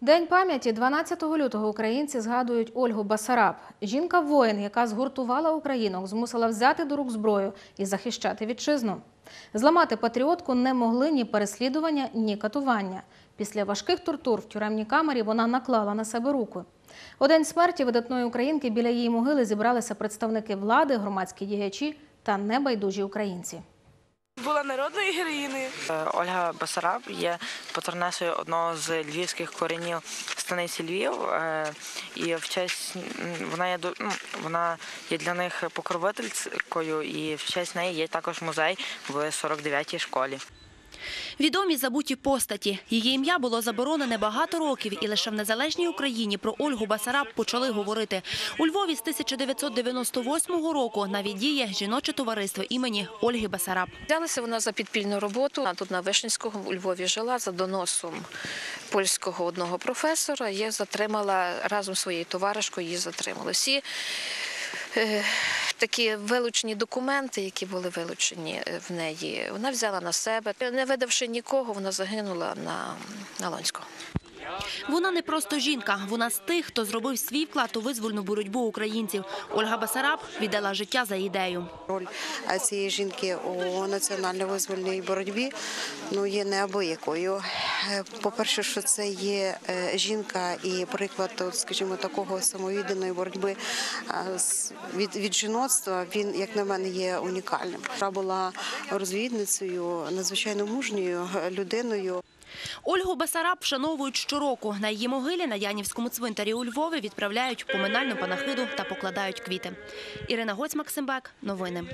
День пам'яті 12 лютого українці згадують Ольгу Басараб. Жінка-воїн, яка згуртувала українок, змусила взяти до рук зброю і захищати вітчизну. Зламати патріотку не могли ні переслідування, ні катування. Після важких тортур в тюремній камері вона наклала на себе руку. У день смерті видатної українки біля її могили зібралися представники влади, громадські діячі та небайдужі українці. Була народною героїною. Е, Ольга Басараб є патронесою одного з львівських коренів станиці Львів. е, І в честь вона є ну, вона є для них покровителькою, і в честь неї є також музей в 49-й школі. Відомі забуті постаті. Її ім'я було заборонене багато років, і лише в незалежній Україні про Ольгу Басараб почали говорити. У Львові з 1998 року навіть діє жіноче товариство імені Ольги Басараб. Взялася вона за підпільну роботу. Вона тут на Вишенського у Львові жила за доносом польського одного професора. Її затримала разом зі своєю товаришкою. Її затримали. Всі такі вилучені документи, які були вилучені е, в неї, вона взяла на себе. Не видавши нікого, вона загинула на, на Лонського. Вона не просто жінка, вона з тих, хто зробив свій вклад у визвольну боротьбу українців. Ольга Басараб віддала життя за ідею. Роль е, цієї жінки у національно-визвольній боротьбі ну, є неабиякою. Е, По-перше, що це є е, жінка і приклад, от, скажімо, такого самовідданої боротьби від, від жіноцтва, він, як на мене, є унікальним. Вона була розвідницею, надзвичайно мужньою людиною. Ольгу Басараб вшановують щороку. На її могилі на Янівському цвинтарі у Львові відправляють поминальну панахиду та покладають квіти. Ірина Гоць, Максимбек. Новини.